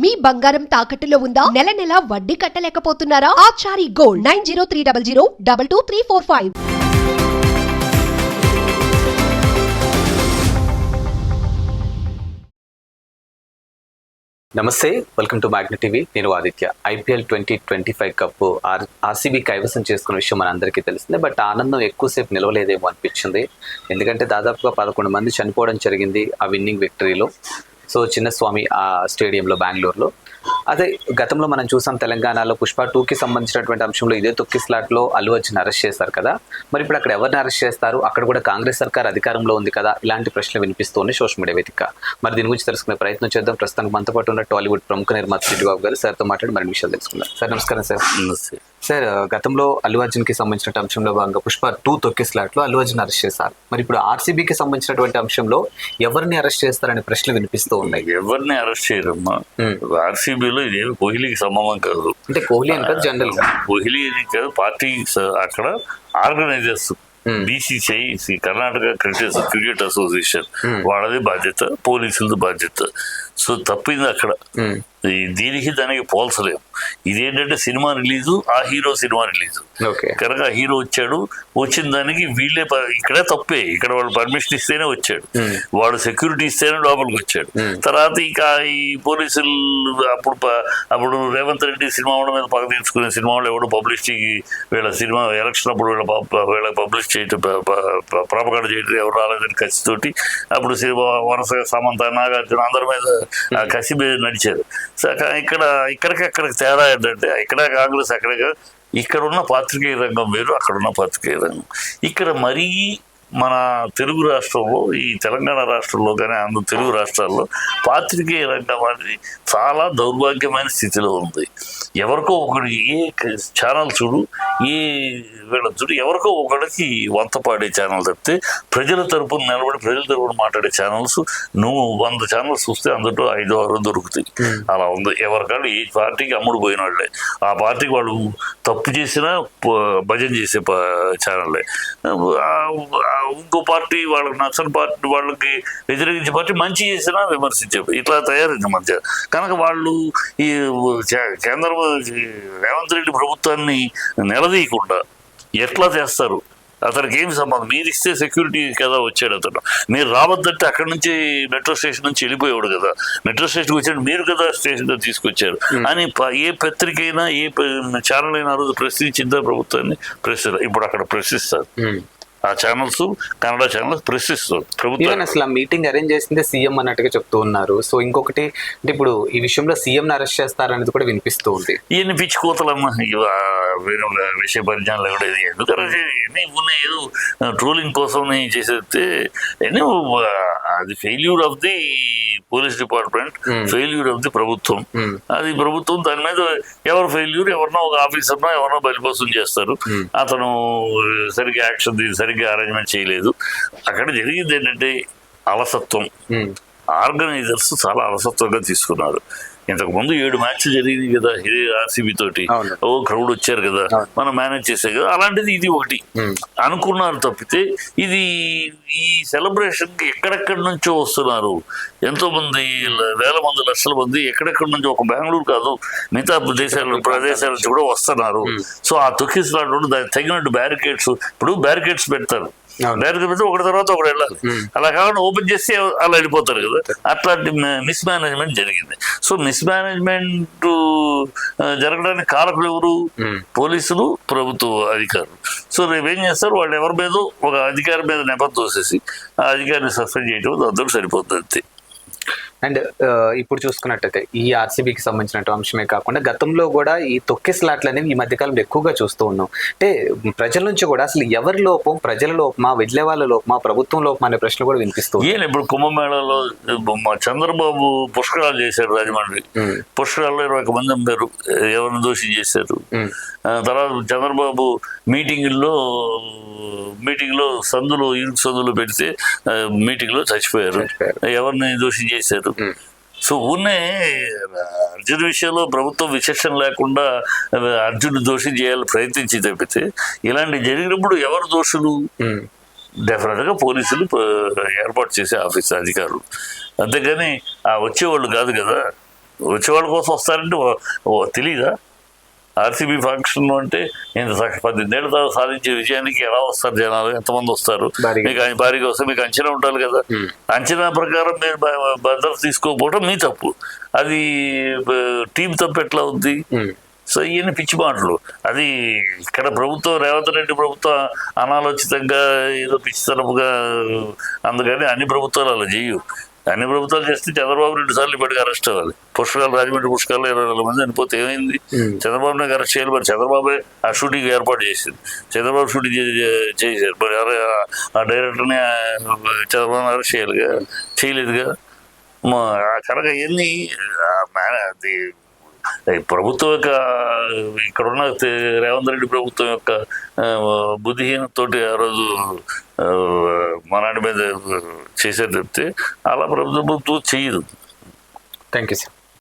మీ బంగారం తాకట్టులో ఉందా? నెల నెల వడ్డీ కట్టలేకపోతున్నారా? Achari gold nine zero three double zero double two three four five. నమస్తే వెల్కమ్ టు మ్యాగ్నెట్ టీవీ. నేను Aditya. IPL twenty twenty five cup R RCB కైవసం చేసుకున్న విషయం మన అందరికీ తెలిసిందే బట్ ఆనందం ఎక్కువసేపు నిలవలేదేమో అనిపించింది. ఎందుకంటే దాదాపుగా పదకొండు మంది చనిపోవడం జరిగింది ఆ విన్నింగ్ విక్టరీలో. సో చిన్నస్వామి ఆ స్టేడియంలో బెంగళూరులో. అదే గతంలో మనం చూసాం తెలంగాణలో పుష్ప టూకి సంబంధించినటువంటి అంశంలో ఇదే తొక్కి స్లాట్లో అల్లు అర్జున్ అరెస్ట్ చేశారు కదా. మరి ఇప్పుడు అక్కడ ఎవరిని అరెస్ట్ చేస్తారు? అక్కడ కూడా కాంగ్రెస్ సర్కార్ అధికారంలో ఉంది కదా. ఇలాంటి ప్రశ్నలు వినిపిస్తూనే సోషల్ మీడియా వేదిక. మరి దీని గురించి తెలుసుకునే ప్రయత్నం చేద్దాం. ప్రస్తుతానికి మనతో పాటు ఉన్న టాలీవుడ్ ప్రముఖ నిర్మాత చిట్టిబాబు గారు సార్తో మాట్లాడి మరిన్ని విషయాలు తెలుసుకుందాం. సార్ నమస్కారం సార్. నమస్తే. సార్ గతంలో అల్లు అర్జున్కి సంబంధించిన అంశంలో భాగంగా పుష్ప టూ తొక్కి స్లాట్లో అల్లు అర్జున్ అరెస్ట్ చేశారు. మరి ఇప్పుడు ఆర్సీబీకి సంబంధించినటువంటి అంశంలో ఎవరిని అరెస్ట్ చేస్తారనే ప్రశ్నలు వినిపిస్తూ ఉన్నాయి. ఎవరిని అరెస్ట్ చేయరమ్మా. ఆర్సీబీలో ఇదేమి కోహ్లీకి సంబంధం కాదు. అంటే కోహ్లీ అని కాదు జనరల్గా కోహ్లీ అని కాదు పార్టీ అక్కడ organisers. BCCI Karnataka cricket cricket association. వాళ్ళది బాధ్యత పోలీసులది బాధ్యత. సో తప్పింది అక్కడ. దీనికి దానికి పోల్చలేము ఇదేంటంటే సినిమా రిలీజు ఆ హీరో సినిమా రిలీజు. కనుక హీరో వచ్చాడు వచ్చిన దానికి వీళ్ళే ఇక్కడే తప్పే. ఇక్కడ వాళ్ళు పర్మిషన్ ఇస్తేనే వచ్చాడు. Hmm. వాడు సెక్యూరిటీ ఇస్తేనే లోపలికి వచ్చాడు. Hmm. తర్వాత ఇక ఈ పోలీసులు అప్పుడు అప్పుడు రేవంత్ రెడ్డి సినిమా వాళ్ళ మీద పగ తీర్చుకునే సినిమా వాళ్ళు ఎవడు పబ్లిసిటీకి వీళ్ళ సినిమా ఎలక్షన్ అప్పుడు వీళ్ళ వీళ్ళ పబ్లిష్ చేయటం ప్రాపకాండ చేయటం ఎవరు రాలేదని కసితోటి అప్పుడు వరుసగా సమంత నాగార్జున అందరి మీద ఆ కసి మీద నడిచారు. ఇక్కడ ఇక్కడికి అక్కడికి తేడా ఏంటంటే ఇక్కడ కాంగ్రెస్ అక్కడ ఇక్కడ ఉన్న పాత్రికేయ రంగం వేరు అక్కడ ఉన్న పాత్రికేయ రంగం. ఇక్కడ మరీ మన తెలుగు రాష్ట్రంలో ఈ తెలంగాణ రాష్ట్రంలో కానీ అందు తెలుగు రాష్ట్రాల్లో పాత్రికేయ రంగం అనేది చాలా దౌర్భాగ్యమైన స్థితిలో ఉంది. ఎవరికో ఒకటి ఏ ఛానల్ చూడు ఏ వీళ్ళ చూడు ఎవరికో ఒకరికి వంత పాడే ఛానల్ తప్పితే ప్రజల తరపున నిలబడి ప్రజల తరపున మాట్లాడే ఛానల్స్ నువ్వు వంద ఛానల్స్ చూస్తే అందులో ఐదు ఆరు దొరుకుతాయి. అలా ఉంది. ఎవరికాళ్ళు ఈ పార్టీకి అమ్ముడు పోయిన వాళ్ళే ఆ పార్టీకి వాళ్ళు తప్పు చేసినా భజన చేసే ఛానల్లే. ఇంకో పార్టీ వాళ్ళకి నచ్చని పార్టీ వాళ్ళకి వ్యతిరేకించే పార్టీ మంచి చేసినా విమర్శించే ఇట్లా తయారైంది మధ్య. కనుక వాళ్ళు ఈ కేంద్ర రేవంత్ రెడ్డి ప్రభుత్వాన్ని నిలదీయకుండా ఎట్లా చేస్తారు? అతనికి ఏమి సంబంధం? మీరు ఇస్తే సెక్యూరిటీ కదా వచ్చాడు అతను. మీరు రావద్దంటే అక్కడి నుంచి మెట్రో స్టేషన్ నుంచి వెళ్ళిపోయాడు కదా. మెట్రో స్టేషన్కి వచ్చాడు మీరు కదా స్టేషన్ తీసుకొచ్చారు. అని ప- ఏ పత్రిక అయినా ఏ ఛానల్ అయినా ఆ రోజు ప్రశ్నించిందా ప్రభుత్వాన్ని ప్రశ్న ఇప్పుడు అక్కడ ప్రశ్నిస్తారు. ఉమ్. ఆ ఛానల్స్ కన్నడ ఛానల్స్ ప్రశ్నిస్తారు ప్రభుత్వం అసలు ఆ మీటింగ్ అరేంజ్ చేసిందే సీఎం అన్నట్టుగా చెప్తూ ఉన్నారు. సో ఇంకొకటి అంటే ఇప్పుడు ఈ విషయంలో సీఎం అరెస్ట్ చేస్తారనేది కూడా వినిపిస్తూ ఉంది. ఈయన పిచ్చి కోతలమ్మా వేరే విషయ పరిజ్ఞానం కూడా ఇది. ఎందుకు ఎన్ని ఉన్నాయి ఏదో ట్రోలింగ్ కోసం చేసేస్తే అది failure of the police department Hmm. Failure of the ప్రభుత్వం. ఉమ్, అది ప్రభుత్వం దాని మీద ఎవరు ఫెయిల్యూర్ ఎవరినో ఒక ఆఫీసర్నో ఎవరినో బలిపోసం చేస్తారు. Hmm. అతను సరిగ్గా యాక్షన్ తీ- సరిగ్గా అరేంజ్మెంట్ చేయలేదు. అక్కడ జరిగింది ఏంటంటే అలసత్వం. ఆర్గనైజర్స్ చాలా అలసత్వంగా తీసుకున్నారు. ఇంతకు ముందు ఏడు మ్యాచ్లు జరిగింది కదా ఇది ఆర్సీబీ తోటి. ఓ క్రౌడ్ వచ్చారు కదా. మనం మేనేజ్ చేసే కదా. అలాంటిది ఇది ఒకటి. అనుకున్నారు తప్పితే ఇది ఈ సెలబ్రేషన్కి ఎక్కడెక్కడి నుంచో వస్తున్నారు. ఎంతో మంది వేల మంది లక్షల మంది ఎక్కడెక్కడి నుంచో ఒక బెంగళూరు కాదు మిగతా దేశాల ప్రదేశాల నుంచి కూడా వస్తున్నారు. సో ఆ తొక్కిసలాడు దానికి తగినట్టు బ్యారికేడ్స్ ఇప్పుడు బ్యారికేడ్స్ పెడతారు. బ్యారికేడ్ పెడితే ఒకటి తర్వాత ఒకటి వెళ్ళాలి. అలా కాకుండా ఓపెన్ చేస్తే అలా వెళ్ళిపోతారు కదా. అట్లాంటి మిస్ మేనేజ్మెంట్ జరిగింది. సో మిస్ మేనేజ్మెంట్ జరగడానికి కారకులు ఎవరు. పోలీసులు ప్రభుత్వ అధికారులు. సో రేపు ఏం చేస్తారు? వాళ్ళు ఎవరి మీద ఒక అధికారి మీద నెపం తోసేసి ఆ అధికారిని సస్పెండ్ చేయడం అందరూ సరిపోతుంది అంతే. అండ్ ఇప్పుడు చూసుకున్నట్టయితే ఈ ఆర్సీబీకి సంబంధించిన అంశమే కాకుండా గతంలో కూడా ఈ తొక్కి స్లాట్లు అనేవి ఈ మధ్యకాలంలో ఎక్కువగా చూస్తూ ఉన్నాం. అంటే ప్రజల నుంచి కూడా అసలు ఎవరి లోపం ప్రజల లోపమా వెళ్ళే వాళ్ళ లోపమా ప్రభుత్వం లోపమా అనే ప్రశ్న కూడా వినిపిస్తూ ఉంది. ఈయన ఇప్పుడు కుంభమేళాలో మా చంద్రబాబు పుష్కరాలు చేశారు రాజమండ్రి. పుష్కరాల్లో ఇరవై ఒక మంది అమ్మారు ఎవరిని దోషి చేశారు? తర్వాత చంద్రబాబు మీటింగుల్లో మీటింగ్లో సందులో ఇరుకు సందులో పెడితే మీటింగ్లో చచ్చిపోయారు. ఎవరిని దోషి చేశారు? సో ఉన్నే అర్జున్ విషయంలో ప్రభుత్వం విచక్షణ లేకుండా అర్జున్ దోషి చేయాలని ప్రయత్నించి తప్పితే ఇలాంటి జరిగినప్పుడు ఎవరు దోషులు? డెఫినెట్గా పోలీసులు ఏర్పాటు చేసే ఆఫీస్ అధికారులు. అంతేగాని ఆ వచ్చేవాళ్ళు కాదు కదా. వచ్చేవాళ్ళ కోసం వస్తారంటే తెలీదా? ఆర్సీబీ ఫంక్షన్ అంటే ఇంత పద్దెనిమిదేళ్ళ తర్వాత సాధించే విజయానికి ఎలా వస్తారు జనాలు? ఎంతమంది వస్తారు. మీకు ఆయన భారీగా వస్తే మీకు అంచనా ఉండాలి కదా. అంచనా ప్రకారం మీరు భద్రత తీసుకోకపోవడం మీ తప్పు. అది టీం తప్పు ఎట్లా ఉంది? సో ఇవన్నీ పిచ్చి మాటలు. అది ఇక్కడ ప్రభుత్వం రేవంత్ రెడ్డి ప్రభుత్వం అనాలోచితంగా ఏదో పిచ్చితనపుగా అందుకని అన్ని ప్రభుత్వాలు అలా చేయు. అన్ని ప్రభుత్వాలు చేస్తే చంద్రబాబు రెండు సార్లు ఇప్పటికి అరెస్ట్ అవ్వాలి. పుష్కరాలు రాజమండ్రి పుష్కరాలు ఇరవై వేల మంది చనిపోతే ఏమైంది. చంద్రబాబు నాయుడు అరెస్ట్ చేయాలి మరి. చంద్రబాబే ఆ షూటింగ్ ఏర్పాటు చేసింది. చంద్రబాబు షూటింగ్ చేశారు. మరి ఆ- డైరెక్టర్ని చంద్రబాబు అరెస్ట్ చేయాలిగా? చేయలేదుగా? కనుక ఇవన్నీ ప్రభుత్వం యొక్క ఇక్కడున్న తె- రేవంత్ రెడ్డి ప్రభుత్వం యొక్క బుద్ధిహీనతోటి ఆ రోజు మనాడి మీద చేసేది చెప్తే అలా ప్రభుత్వం చేయదు. Thank you sir